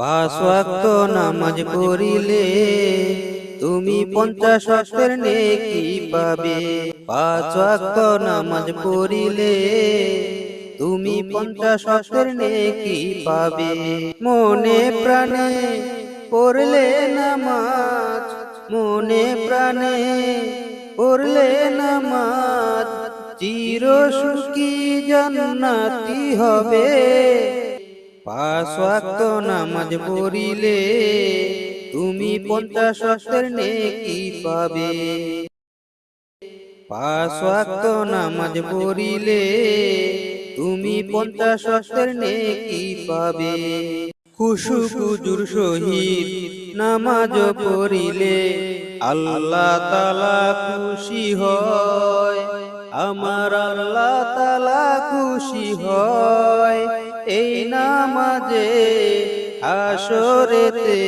পাঁচ ওয়াক্ত নামাজ পড়িলে তুমি পঞ্চাশ ওয়াক্তের নেকি পাবে। পাঁচ ওয়াক্ত নামাজ পড়িলে তুমি পঞ্চাশ ওয়াক্তের নেকি পাবে। মনে প্রাণে পড়লে নামাজ, মনে প্রাণে পড়লে নামাজ। চির সুখী জান্নাতি হবে। পাঁচ নামাজ পড়িলে তুমি পঞ্চাশ ওয়াক্তের নেকি পাবে। পাঁচ নামাজ পড়িলে তুমি পঞ্চাশ ওয়াক্তের নেকি পাবে। খুশু কুজুর শহীদ নামাজ পড়িলে আল্লাহ তালা খুশি হয়। আমার আল্লাহ তালা খুশি হয়। এই নামাজে আসরেতে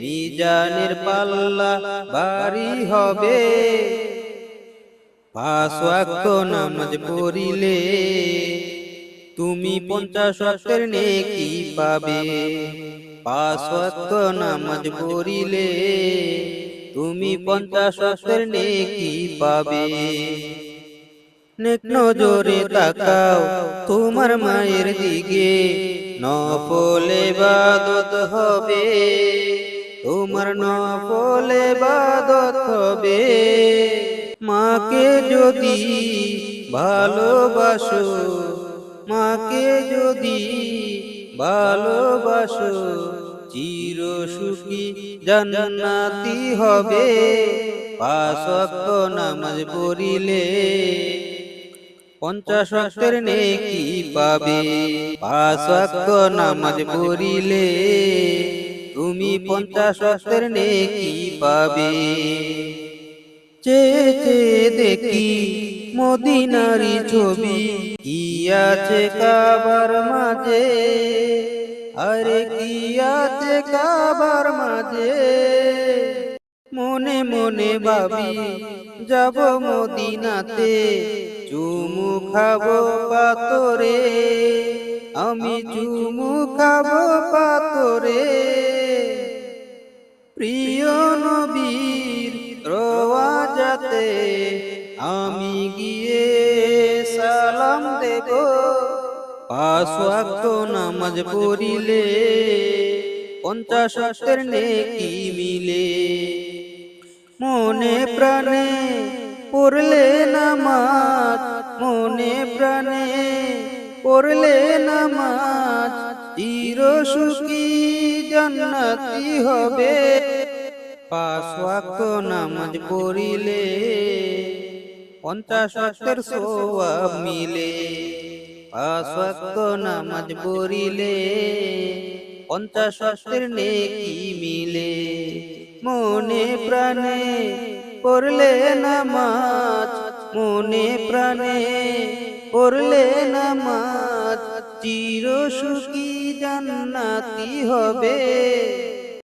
মিজানের পাল্লা বাড়ি হবে। পাঁচ ওয়াক্ত নামাজ পড়িলে তুমি পঞ্চাশ ওয়াক্তের নেকি পাবে। পাঁচ ওয়াক্ত নামাজ পড়িলে তুমি পঞ্চাশ ওয়াক্তের নেকি পাবে। নজরে তাকাও তোমার মায়ের দিকে। নফলে বাদত হবে। তোমার নফলে বাদত হবে। মাকে যদি ভালোবাসো, মাকে যদি ভালোবাসো, চির সুখী জান্নাতি হবে। পাঁচ নামাজ পড়িলে পঞ্চাশ ওয়াক্তের নেকি পাবে? পাঁচ ওয়াক্ত নামাজ পড়িলে তুমি পঞ্চাশ ওয়াক্তের নেকি পাবে। চেয়ে চেয়ে দেখি মদিনারি ছবি, কি আছে কাবার মাঝে? আরে কি আছে কাবার মাঝে? মনে মনে ভাবি, যাব মদিনাতে। চুমু খাব পাতরে আমি চুমু খাব পাতরে প্রিয় নবীর রোয়া যাতে আমি গিয়ে সালাম দেব। ওয়াক্ত নামাজ পড়িলে পঞ্চাশ নেকি মিলে। মনে প্রাণে পড়লে নামাজ মনে প্রাণে, পড়লে নামাজ চির সুখী জান্নাতি হবে। পাঁচ ওয়াক্ত নামাজ পড়িলে পঞ্চাশ ওয়াক্তের সোয়াব মিলে। পাঁচ ওয়াক্ত নামাজ পড়িলে পঞ্চাশ ওয়াক্তের নেকি মিলে। মনে প্রাণে পড়লে নামাজ মনে প্রাণে পড়লে নামাজ চির সুখী জান্নাতি হবে।